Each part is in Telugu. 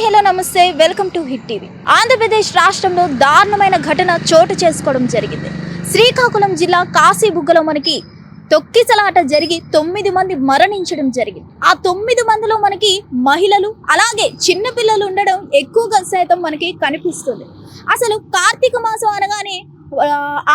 హాయ్ హలో నమస్తే. Welcome to hit TV. Andhra Pradesh రాష్ట్రంలో దారుణమైన ఘటన చోటు చేసుకోవడం జరిగింది. శ్రీకాకుళం జిల్లా కాశీబుగ్గలో మనకి తొక్కిసలాట జరిగి తొమ్మిది మంది మరణించడం జరిగింది. ఆ తొమ్మిది మందిలో మనకి మహిళలు అలాగే చిన్నపిల్లలు ఉండడం ఎక్కువగా శాతం మనకి కనిపిస్తుంది. అసలు కార్తీక మాసం అనగానే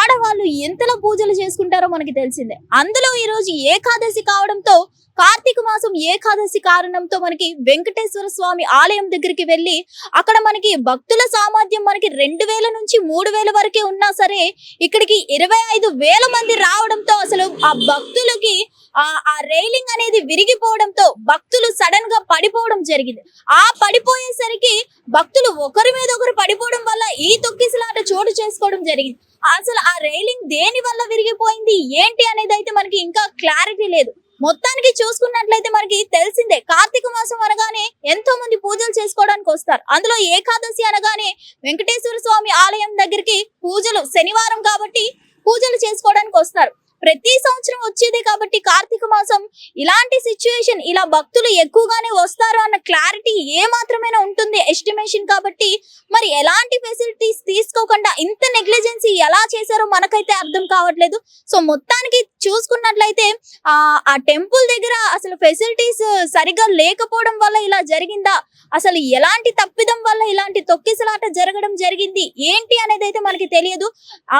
ఆడవాళ్ళు ఎంతలా పూజలు చేసుకుంటారో మనకి తెలిసిందే. అందులో ఈరోజు ఏకాదశి కావడంతో కార్తీక మాసం ఏకాదశి కారణంతో మనకి వెంకటేశ్వర స్వామి ఆలయం దగ్గరికి వెళ్ళి అక్కడ మనకి భక్తుల సామర్థ్యం మనకి రెండు వేల నుంచి మూడు వేల వరకే ఉన్నా సరే ఇక్కడికి ఇరవై ఐదు వేల మంది రావడంతో అసలు ఆ భక్తులకి ఆ ఆ రైలింగ్ అనేది విరిగిపోవడంతో భక్తులు సడన్గా పడిపోవడం జరిగింది. ఆ పడిపోయేసరికి భక్తులు ఒకరి మీద ఒకరు పడిపోవడం వల్ల ఈ తొక్కిసలాట చోటు చేసుకోవడం జరిగింది. అసలు ఆ రైలింగ్ దేని వల్ల విరిగిపోయింది? ఏంటి అనేది అయితే మనకి ఇంకా క్లారిటీ లేదు. మొత్తానికి చూసుకున్నట్లయితే మనకి తెలిసిందే కార్తీక మాసం అనగానే ఎంతో మంది పూజలు చేసుకోవడానికి వస్తారు. అందులో ఏకాదశి అనగానే వెంకటేశ్వర స్వామి ఆలయం దగ్గరికి పూజలు శనివారం కాబట్టి పూజలు చేసుకోవడానికి వస్తారు. ప్రతి సంవత్సరం వచ్చేదే కాబట్టి కార్తీక మాసం ఇలాంటి సిచ్యువేషన్ ఇలా భక్తులు ఎక్కువగానే వస్తారు అన్న క్లారిటీ ఏ మాత్రమైనా ఉంటుంది ఎస్టిమేషన్ కాబట్టి. మరి ఎలాంటి ఫెసిలిటీస్ తీసుకోకుండా ఇంత నెగ్లిజెన్సీ ఎలా చేశారో మనకైతే అర్థం కావట్లేదు. సో మొత్తానికి చూసుకున్నట్లయితే ఆ ఆ టెంపుల్ దగ్గర అసలు ఫెసిలిటీస్ సరిగా లేకపోవడం వల్ల ఇలా జరిగిందా? అసలు ఎలాంటి తప్పిదం వల్ల ఇలాంటి తొక్కిసలాట జరగడం జరిగింది? ఏంటి అనేది అయితే మనకి తెలియదు.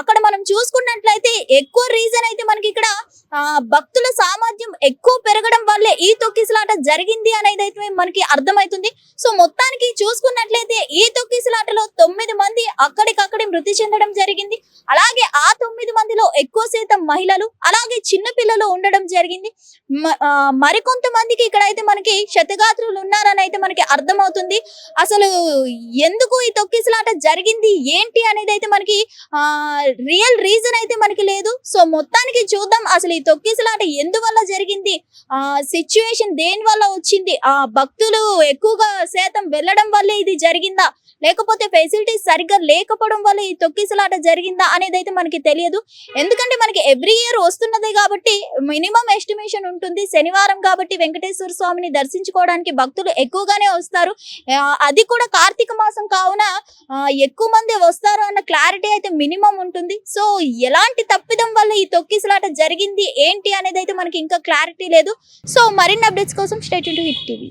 అక్కడ మనం చూసుకున్నట్లయితే ఎక్కువ రీజన్ అయితే మనకి ఇక్కడ భక్తుల సామర్థ్యం ఎక్కువ పెరగడం వల్లే ఈ తొక్కిసలాట జరిగింది అనేది అయితే మనకి అర్థమవుతుంది సో మొత్తానికి చూసుకున్నట్లయితే ఈ తొక్కిసలాటలో తొమ్మిది మంది అక్కడికక్కడే మృతి చెందడం జరిగింది. అలాగే ఆ తొమ్మిది మందిలో ఎక్కువ శాతం మహిళలు అలాగే చిన్న పిల్లలు ఉండడం జరిగింది. మ- మరికొంతమందికి ఇక్కడ అయితే మనకి శతగాత్రులు ఉన్నారని అయితే మనకి అర్థమవుతుంది. అసలు ఎందుకు ఈ తొక్కిసలాట జరిగింది? ఏంటి అనేది అయితే మనకి ఆ రియల్ రీజన్ అయితే మనకి లేదు. సో మొత్తానికి చూద్దాం. అసలు తొక్కిసలాట ఎందువల్ల జరిగింది? ఆ సిచ్యువేషన్ దేని వల్ల వచ్చింది? ఆ భక్తులు ఎక్కువగా శాతం వెళ్ళడం వల్లే ఇది జరిగిందా? లేకపోతే ఫెసిలిటీస్ సరిగ్గా లేకపోవడం వల్ల ఈ తొక్కిసలాట జరిగిందా అనేది అయితే మనకి తెలియదు. ఎందుకంటే మనకి ఎవ్రీ ఇయర్ వస్తున్నదే కాబట్టి మినిమం ఎస్టిమేషన్ ఉంటుంది. శనివారం కాబట్టి వెంకటేశ్వర స్వామిని దర్శించుకోవడానికి భక్తులు ఎక్కువగానే వస్తారు. అది కూడా కార్తీక మాసం కావున ఎక్కువ మంది వస్తారు అన్న క్లారిటీ అయితే మినిమం ఉంటుంది. సో ఎలాంటి తప్పిదం వల్ల ఈ తొక్కిసలాట జరిగింది ఏంటి అనేది అయితే మనకి ఇంకా క్లారిటీ లేదు. సో మరిన్ని అప్డేట్స్ కోసం state to Hit TV